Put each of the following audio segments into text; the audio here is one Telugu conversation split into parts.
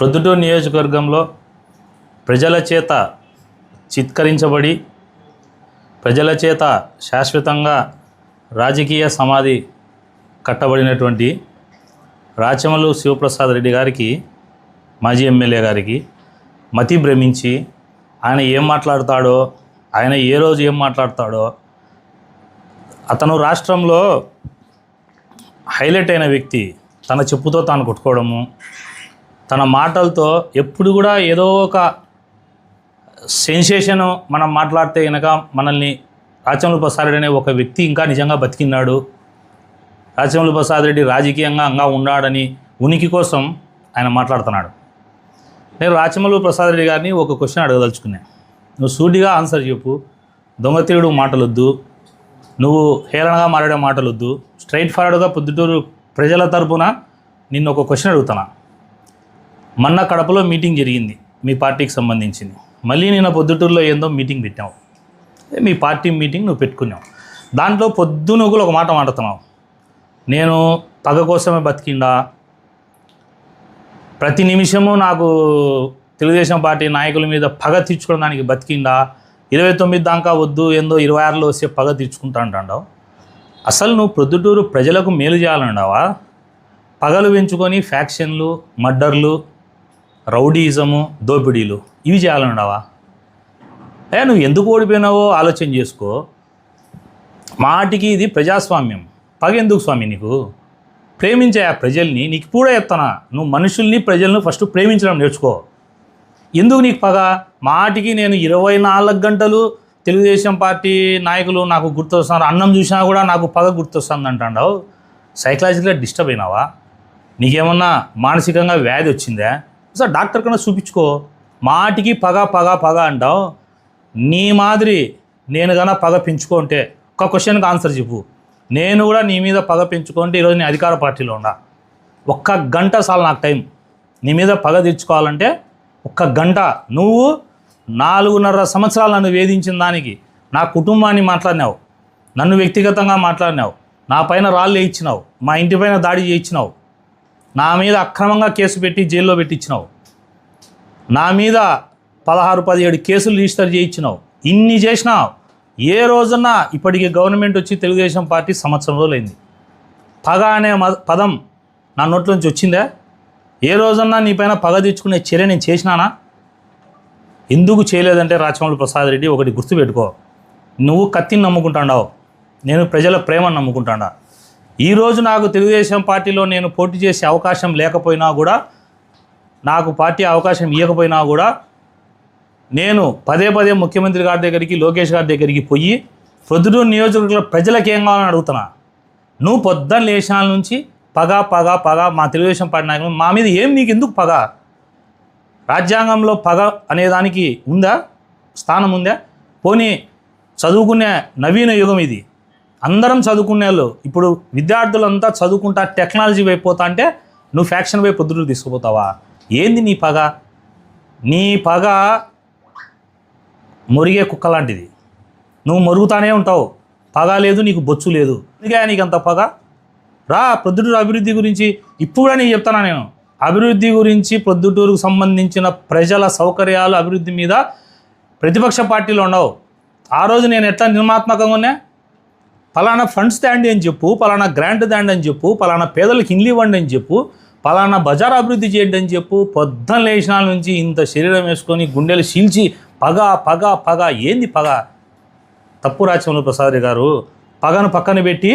ప్రొద్దుటూరు నియోజకవర్గంలో ప్రజల చేత చిత్కరించబడి ప్రజల చేత శాశ్వతంగా రాజకీయ సమాధి కట్టబడినటువంటి రాచమల్లు శివప్రసాద్ రెడ్డి గారికి మాజీ ఎమ్మెల్యే గారికి మతి భ్రమించి ఆయన ఏం మాట్లాడతాడో ఆయన ఏ రోజు ఏం మాట్లాడతాడో అతను రాష్ట్రంలో హైలైట్ అయిన వ్యక్తి తన చెప్పుతో తాను కొట్టుకోవడము తన మాటలతో ఎప్పుడు కూడా ఏదో ఒక సెన్సేషను మనం మాట్లాడితే కనుక మనల్ని రాచమల్లు ప్రసాద్ రెడ్డి అనే ఒక వ్యక్తి ఇంకా నిజంగా బతికినాడు రాచమల్లు ప్రసాద్ రెడ్డి రాజకీయంగా అంగా ఉన్నాడని ఉనికి కోసం ఆయన మాట్లాడుతున్నాడు. నేను రాచమల్లు ప్రసాద్ రెడ్డి గారిని ఒక క్వశ్చన్ అడగదలుచుకునే నువ్వు సూటిగా ఆన్సర్ చెప్పు దొంగతీరుడు మాటలొద్దు నువ్వు హేళనగా మాట్లాడే మాటలొద్దు స్ట్రైట్ ఫార్వర్డ్గా పొద్దుటూరు ప్రజల తరపున నిన్ను ఒక క్వశ్చన్ అడుగుతున్నా. మొన్న కడపలో మీటింగ్ జరిగింది మీ పార్టీకి సంబంధించింది. మళ్ళీ నిన్న పొద్దుటూరులో ఏందో మీటింగ్ పెట్టావు మీ పార్టీ మీటింగ్ నువ్వు పెట్టుకున్నావు. దాంట్లో పొద్దున కూడా ఒక మాట మాట్లాడుతున్నావు. నేను పగ కోసమే బతికిండా? ప్రతి నిమిషము నాకు తెలుగుదేశం పార్టీ నాయకుల మీద పగ తీర్చుకోవడానికి బతికిండా? ఇరవై తొమ్మిది దాకా వద్దు ఏందో ఇరవై ఆరులో వస్తే పగ తీర్చుకుంటా అంటావు అసలు నువ్వు ప్రొద్దుటూరు ప్రజలకు మేలు చేయాలంటావా? పగలు పెంచుకొని ఫ్యాక్షన్లు మర్డర్లు రౌడీజము దోపిడీలు ఇవి చేయాలన్నావా ఏ నువ్వు ఎందుకు ఓడిపోయినావో ఆలోచన చేసుకో. మాటికి ఇది ప్రజాస్వామ్యం. పగ ఎందుకు స్వామి నీకు? ప్రేమించే ఆ ప్రజల్ని నీకు కూడా చెప్తానా నువ్వు మనుషుల్ని ప్రజలను ఫస్ట్ ప్రేమించడం నేర్చుకో. ఎందుకు నీకు పగ? మాటికి నేను ఇరవై నాలుగు గంటలు తెలుగుదేశం పార్టీ నాయకులు నాకు గుర్తొస్తున్నారు అన్నం చూసినా కూడా నాకు పగ గుర్తొస్తుంది అంటావు సైకలాజికల్గా డిస్టర్బ్ అయినావా? నీకేమన్నా మానసికంగా వ్యాధి వచ్చిందా? సార్ డాక్టర్ కన్నా చూపించుకో. మాటికి పగ పగ పగ అంటావు. నీ మాదిరి నేను కన్నా పగ పెంచుకుంటే ఒక క్వశ్చన్కి ఆన్సర్ చెప్పు. నేను కూడా నీ మీద పగ పెంచుకుంటే ఈరోజు నేను అధికార పార్టీలో ఉన్నా. ఒక్క గంట చాలు నాకు టైం. నీ మీద పగ తీర్చుకోవాలంటే ఒక్క గంట. నువ్వు నాలుగున్నర సంవత్సరాలు నన్ను వేధించిన దానికి నా కుటుంబాన్ని మాట్లాడినావు. నన్ను వ్యక్తిగతంగా మాట్లాడినావు. నా పైన రాళ్ళు వేయించినావు. మా ఇంటి పైన దాడి చేయించినావు. నా మీద అక్రమంగా కేసు పెట్టి జైల్లో పెట్టించినావు. నా మీద పదహారు పదిహేడు కేసులు రిజిస్టర్ చేయించినావు. ఇన్ని చేసినావు ఏ రోజున ఇప్పటికి గవర్నమెంట్ వచ్చి తెలుగుదేశం పార్టీ సంవత్సరం రోజులైంది. పగ అనే పదం నా నోట్ల నుంచి వచ్చిందా? ఏ రోజన్నా నీ పైన పగ తెచ్చుకునే చర్య నేను చేసినానా? ఎందుకు చేయలేదంటే రాచమౌళి ప్రసాద్ రెడ్డి ఒకటి గుర్తుపెట్టుకో. నువ్వు కత్తిని నమ్ముకుంటాడావు. నేను ప్రజల ప్రేమను నమ్ముకుంటాడా. ఈరోజు నాకు తెలుగుదేశం పార్టీలో నేను పోటీ చేసే అవకాశం లేకపోయినా కూడా నాకు పార్టీ అవకాశం ఇవ్వకపోయినా కూడా నేను పదే పదే ముఖ్యమంత్రి గారి దగ్గరికి లోకేష్ గారి దగ్గరికి పోయి ప్రొద్దుటూరు నియోజకవర్గంలో ప్రజలకు ఏం కావాలని అడుగుతున్నా? నువ్వు పొద్దున్న లేచినాల నుంచి పగ పగ పగ మా తెలుగుదేశం పార్టీ నాయకులు మా మీద ఏం నీకు ఎందుకు పగ? రాజ్యాంగంలో పగ అనేదానికి ఉందా? స్థానం ఉందా? పోనీ చదువుకునే నవీన యుగం ఇది. అందరం చదువుకునే వాళ్ళు. ఇప్పుడు విద్యార్థులంతా చదువుకుంటా టెక్నాలజీ వైపోతా అంటే నువ్వు ఫ్యాక్షన్ వైపు పొద్దుటూరు తీసుకుపోతావా? ఏంది నీ పగ? నీ పగ మురిగే కుక్క లాంటిది. నువ్వు మరుగుతానే ఉంటావు. పగ లేదు నీకు బొచ్చు లేదు. అందుకే నీకు అంత పగ? రా ప్రొద్దుటూరు అభివృద్ధి గురించి ఇప్పుడు కూడా నీకు చెప్తానా నేను? అభివృద్ధి గురించి ప్రొద్దుటూరుకు సంబంధించిన ప్రజల సౌకర్యాలు అభివృద్ధి మీద ప్రతిపక్ష పార్టీలు ఉండవు. ఆ రోజు నేను ఎట్లా నిర్మాత్మకంగా ఉన్నా? పలానా ఫండ్స్ తేండి అని చెప్పు పలానా గ్రాంట్ తేండి అని చెప్పు పలానా పేదలకు ఇండ్లు ఇవ్వండి అని చెప్పు పలానా బజార్ అభివృద్ధి చేయండి అని చెప్పు పొద్దున లేచినాల నుంచి ఇంత శరీరం వేసుకొని గుండెలు చీల్చి పగ పగ పగ ఏంది పగ? తప్పు రాజ్యంలో ప్రసాద్ గారు పగను పక్కన పెట్టి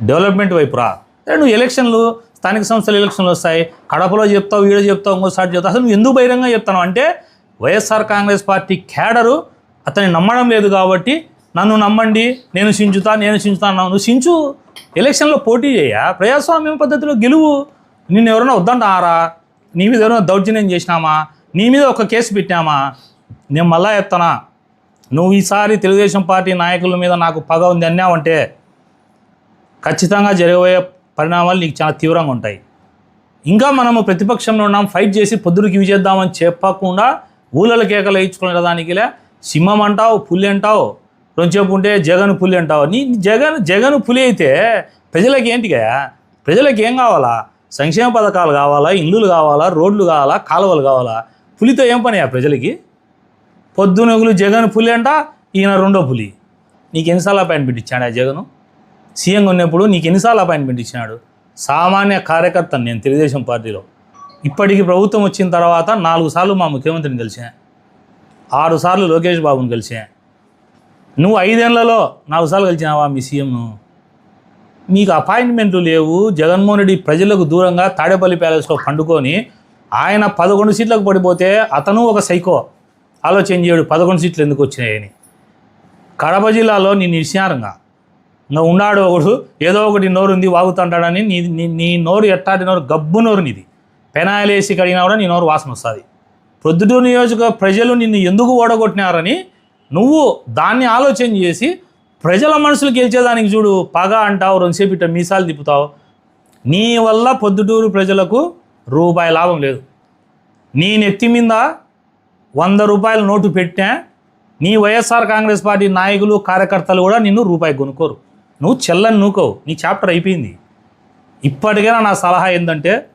డెవలప్మెంట్ వైపు రా. నువ్వు ఎలక్షన్లు స్థానిక సంస్థల ఎలక్షన్లు వస్తాయి కడపలో చెప్తావు వీడియో చెప్తావు ఇంకోసారి చెప్తావు. అసలు నువ్వు ఎందుకు బహిరంగంగా చెప్తాను అంటే వైఎస్ఆర్ కాంగ్రెస్ పార్టీ క్యాడరు అతన్ని నమ్మడం లేదు కాబట్టి నన్ను నమ్మండి నేను సించుతా నేను సించుతా అన్నావు. నువ్వు సించు. ఎలక్షన్లో పోటీ చేయ? ప్రజాస్వామ్యం పద్ధతిలో గెలువు. నిన్ను ఎవరైనా వద్దంటారా? నీ మీద ఎవరైనా దౌర్జన్యం చేసినామా? నీ మీద ఒక కేసు పెట్టామా నేను మళ్ళా చెప్తానా నువ్వు ఈసారి తెలుగుదేశం పార్టీ నాయకుల మీద నాకు పగ ఉంది అన్నావంటే ఖచ్చితంగా జరగబోయే పరిణామాలు నీకు చాలా తీవ్రంగా ఉంటాయి. ఇంకా మనము ప్రతిపక్షంలో ఉన్నాం ఫైట్ చేసి పొద్దురికి ఇవి చేద్దామని చెప్పకుండా ఊళ్ళలో కేకలు వేయించుకునే దానికిలే సింహం అంటావు పులి అంటావు కొంచెంసేపు ఉంటే జగన్ పులి అంటావు. నీ జగన్ జగన్ పులి అయితే ప్రజలకు ఏంటిగా? ప్రజలకు ఏం కావాలా? సంక్షేమ పథకాలు కావాలా? ఇల్లులు కావాలా? రోడ్లు కావాలా? కాలువలు కావాలా? పులితో ఏం పని ఆ ప్రజలకి పొద్దునగులు జగన్ పులి అంట ఈయన రెండో పులి. నీకు ఎన్నిసార్లు అపాయింట్మెంట్ ఇచ్చాడు ఆ జగను? సీఎంగా ఉన్నప్పుడు నీకు ఎన్నిసార్లు అపాయింట్మెంట్ ఇచ్చినాడు? సామాన్య కార్యకర్తను నేను తెలుగుదేశం పార్టీలో. ఇప్పటికి ప్రభుత్వం వచ్చిన తర్వాత నాలుగు సార్లు మా ముఖ్యమంత్రిని కలిసా ఆరు సార్లు లోకేష్ బాబుని కలిసా నువ్వు ఐదేళ్ళలో నాలుగు సార్లు కలిసినావా మీ సీఎంను మీకు అపాయింట్మెంట్లు లేవు. జగన్మోహన్ రెడ్డి ప్రజలకు దూరంగా తాడేపల్లి ప్యాలెస్లో పండుకొని ఆయన పదకొండు సీట్లకు పడిపోతే అతను ఒక సైకో. ఆలోచన చేయడు పదకొండు సీట్లు ఎందుకు వచ్చినాయని. కడప జిల్లాలో నీ నిశ్చారంగా నువ్వు ఉన్నాడు ఒకడు ఏదో ఒకటి నోరు ఉంది వాగుతుంటాడని నీ నీ నీ నోరు ఎట్టాటి నోరు? గబ్బు నోరు నీది. పెనాయిలేసి కడిగినా కూడా నీ నోరు వాసన వస్తుంది. ప్రొద్దుటూరు నియోజక ప్రజలు నిన్ను ఎందుకు ఓడగొట్టినారని నువ్వు దాన్ని ఆలోచన చేసి ప్రజల మనసులు గెలిచేదానికి చూడు పగ అంటావు రెండుసేపు ఇట్ట మీసాలు తిప్పుతావు. నీ వల్ల పొద్దుటూరు ప్రజలకు రూపాయి లాభం లేదు. నీ నెత్తి మీద వంద రూపాయల నోటు పెట్టా నీ వైఎస్ఆర్ కాంగ్రెస్ పార్టీ నాయకులు కార్యకర్తలు కూడా నిన్ను రూపాయి కొనుక్కోరు. నువ్వు చెల్లని నూకోవు. నీ చాప్టర్ అయిపోయింది. ఇప్పటికైనా నా సలహా ఏంటంటే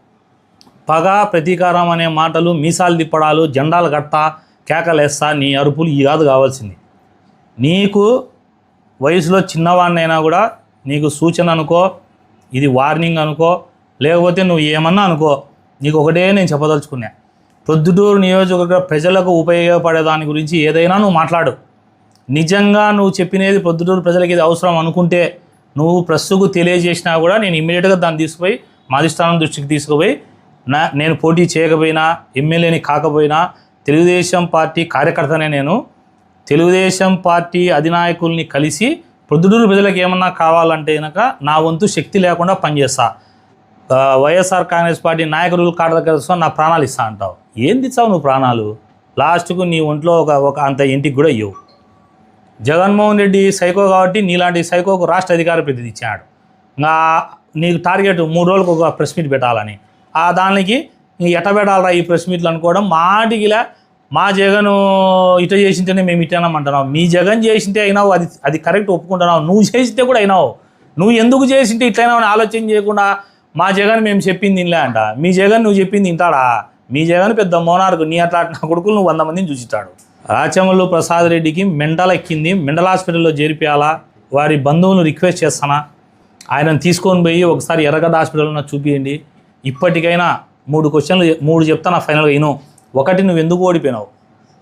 పగ ప్రతీకారం అనే మాటలు మీసాలు తిప్పడాలు జెండాలు కట్టా కేకలేస్తా నీ అరుపులు ఈ కాదు కావాల్సింది. నీకు వయసులో చిన్నవాడినైనా కూడా నీకు సూచన అనుకో ఇది వార్నింగ్ అనుకో లేకపోతే నువ్వు ఏమన్నా అనుకో నీకు ఒకటే నేను చెప్పదలుచుకున్నా. ప్రొద్దుటూరు నియోజకవర్గ ప్రజలకు ఉపయోగపడే దాని గురించి ఏదైనా నువ్వు మాట్లాడు. నిజంగా నువ్వు చెప్పినది ప్రొద్దుటూరు ప్రజలకి ఇది అవసరం అనుకుంటే నువ్వు ప్రస్తుకు తెలియజేసినా కూడా నేను ఇమ్మీడియట్గా దాన్ని తీసుకుపోయి మాధిష్టానం దృష్టికి తీసుకుపోయి నా నేను పోటీ చేయకపోయినా ఎమ్మెల్యేని కాకపోయినా తెలుగుదేశం పార్టీ కార్యకర్తనే నేను. తెలుగుదేశం పార్టీ అధినాయకుల్ని కలిసి ప్రొద్దుటూరు ప్రజలకు ఏమన్నా కావాలంటే కనుక నా వంతు శక్తి లేకుండా పనిచేస్తా. వైఎస్ఆర్ కాంగ్రెస్ పార్టీ నాయకులు కాడ దగ్గర నా ప్రాణాలు ఇస్తా అంటావు. ఏంది ఇచ్చావు నువ్వు ప్రాణాలు? లాస్ట్కు నీ ఒంట్లో ఒక ఒక అంత ఇంటికి కూడా ఇవ్వవు జగన్మోహన్ రెడ్డి సైకో కాబట్టి నీలాంటి సైకోకు రాష్ట్ర అధికార ప్రతినిధి ఇచ్చాడు. ఇంకా నీకు టార్గెట్ మూడు రోజులకు ఒక ప్రెస్ మీట్ పెట్టాలని. ఆ దానికి ఎట్ట పెట్టాలరా ఈ ప్రెస్ మీట్లు అనుకోవడం? మాటికిలా మా జగన్ ఇట చేసింటేనే మేము ఇటేనామంటున్నావు మీ జగన్ చేసింటే అయినావు అది అది కరెక్ట్ ఒప్పుకుంటున్నావు. నువ్వు చేసింటే కూడా అయినావు. నువ్వు ఎందుకు చేసింటే ఇట్లయినావు అని ఆలోచన చేయకుండా మా జగన్ మేము చెప్పింది ఇన్లే అంట. మీ జగన్ నువ్వు చెప్పింది ఇంటాడా మీ జగన్ పెద్ద మోనార్కు నీ అట్లా నా కొడుకులు నువ్వు వంద మందిని చూసిస్తాడు. రాచమల్లు ప్రసాద్ రెడ్డికి మెండల్ ఎక్కింది. మెండల్ హాస్పిటల్లో చేర్పియాలా? వారి బంధువులను రిక్వెస్ట్ చేస్తానా? ఆయనను తీసుకొని పోయి ఒకసారి ఎర్రగడ్డ హాస్పిటల్లో చూపియండి. ఇప్పటికైనా మూడు క్వశ్చన్లు మూడు చెప్తాను ఫైనల్గా ఇను? ఒకటి నువ్వు ఎందుకు ఓడిపోయినావు?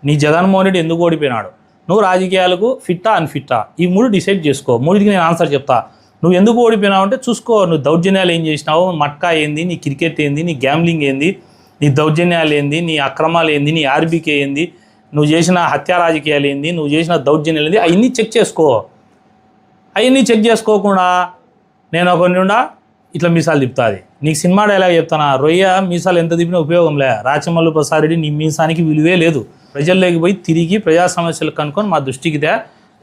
నీ జగన్మోహన్ రెడ్డి ఎందుకు ఓడిపోయినాడు? నువ్వు రాజకీయాలకు ఫిట్టా అన్ఫిట్టా? ఈ మూడు డిసైడ్ చేసుకో. మూడికి నేను ఆన్సర్ చెప్తా. నువ్వు ఎందుకు ఓడిపోయినావు అంటే చూసుకో నువ్వు దౌర్జన్యాలు ఏం చేసినావు? మట్కా ఏంది? నీ క్రికెట్ ఏంది? నీ గ్యాంబ్లింగ్ ఏంది? నీ దౌర్జన్యాలు ఏంది? నీ అక్రమాలు ఏంది? నీ ఆర్బీకే ఏంది? నువ్వు చేసిన హత్యా రాజకీయాలు ఏంది? నువ్వు చేసిన దౌర్జన్యాలు ఏంది? అవన్నీ చెక్ చేసుకో. అవన్నీ చెక్ చేసుకోకుండా నేను ఒక నిండా ఇట్లా మీసాలు తిప్పుతుంది. నీకు సినిమా డైలాగ్ చెప్తానా? రొయ్య మీసాలు ఎంత తిప్పినా ఉపయోగం లే రాచమల్లు ప్రసారెడ్డి నీ మీసానికి విలువే లేదు. ప్రజల్లోకి పోయి తిరిగి ప్రజా సమస్యలు కనుక్కొని మా దృష్టికి they.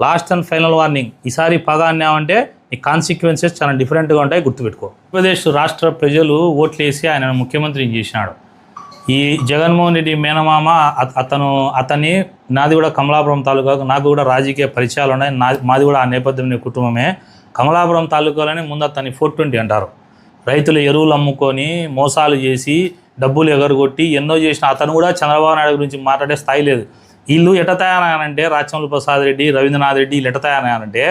Last and final warning ఈసారి పగ అన్నామంటే నీ కాన్సిక్వెన్సెస్ చాలా డిఫరెంట్గా ఉంటాయి గుర్తుపెట్టుకో. ఆంధ్రప్రదేశ్ రాష్ట్ర ప్రజలు ఓట్లు వేసి ఆయన ముఖ్యమంత్రిని చేసినాడు. ఈ జగన్మోహన్ రెడ్డి మేనమామ అతను అతన్ని నాది కూడా కమలాపురం తాలూకాకు నాకు కూడా రాజకీయ పరిచయాలు ఉన్నాయి నా మాది కూడా ఆ నేపథ్యం కుటుంబమే. కమలాపురం తాలూకాలోనే ముందు అతన్ని ఫోర్ ట్వంటీ అంటారు. రైతులు ఎరువులు అమ్ముకొని మోసాలు చేసి డబ్బులు ఎగరగొట్టి ఎన్నో చేసిన అతను కూడా చంద్రబాబు నాయుడు గురించి మాట్లాడే స్థాయి లేదు. వీళ్ళు ఎట తయారయ్యానంటే ప్రసాద్ రెడ్డి రవీంద్రనాథ్ రెడ్డి వీళ్ళు ఎటతయానంటే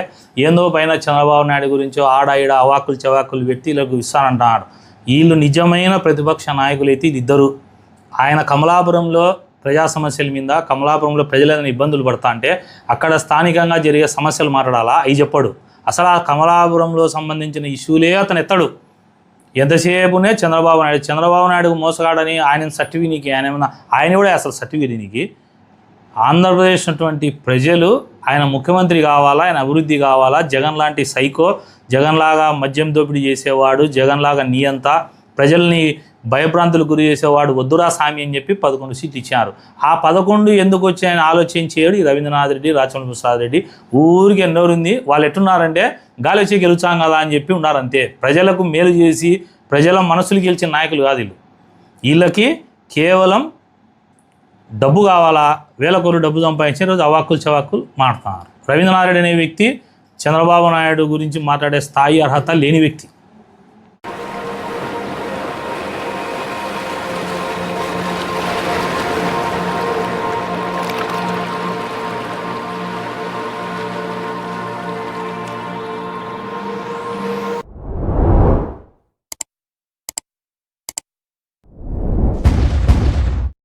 ఏందో పైన చంద్రబాబు నాయుడు గురించి ఆడ ఈడ అవాకులు చవాకులు పెట్టి వీళ్ళకు ఇస్తానంటున్నాడు వీళ్ళు నిజమైన ప్రతిపక్ష నాయకులైతే ఇద్దరు. ఆయన కమలాపురంలో ప్రజా సమస్యల మీద కమలాపురంలో ప్రజలు ఏదైనా ఇబ్బందులు పడతా అంటే అక్కడ స్థానికంగా జరిగే సమస్యలు మాట్లాడాలా? అవి చెప్పాడు. అసలు ఆ కమలాపురంలో సంబంధించిన ఇష్యూలే అతను ఎత్తాడు. ఎంతసేపునే చంద్రబాబు నాయుడు చంద్రబాబు నాయుడు మోసగాడని ఆయన సర్టిఫికేట్ నీకు ఆయన ఏమన్నా ఆయన కూడా అసలు సర్టిఫికేట్ నీకు. ఆంధ్రప్రదేశ్ ఉన్నటువంటి ప్రజలు ఆయన ముఖ్యమంత్రి కావాలా ఆయన అభివృద్ధి కావాలా? జగన్ లాంటి సైకో జగన్ లాగా మద్యం దోపిడీ చేసేవాడు జగన్ లాగా నియంత ప్రజల్ని భయభ్రాంతులు గురి చేసేవాడు వద్దురా స్వామి అని చెప్పి పదకొండు సీట్లు ఇచ్చారు. ఆ పదకొండు ఎందుకు వచ్చాయని ఆలోచించేడు ఈ రవీంద్రనాథ్ రెడ్డి రాచమల్లి ప్రసాద్ రెడ్డి. ఊరికి ఎన్నోరుంది. వాళ్ళు ఎట్టున్నారంటే గాలి వచ్చి గెలుచాం కదా అని చెప్పి ఉన్నారు అంతే. ప్రజలకు మేలు చేసి ప్రజల మనసులు గెలిచిన నాయకులు కాదు వీళ్ళు. వీళ్ళకి కేవలం డబ్బు కావాలా? వేల కోరు డబ్బు సంపాదించి రోజు అవాక్కులు చవాక్కులు మాట్లాడుతున్నారు. రవీంద్రనాథ్ రెడ్డి అనే వ్యక్తి చంద్రబాబు నాయుడు గురించి మాట్లాడే స్థాయి అర్హత లేని వ్యక్తి.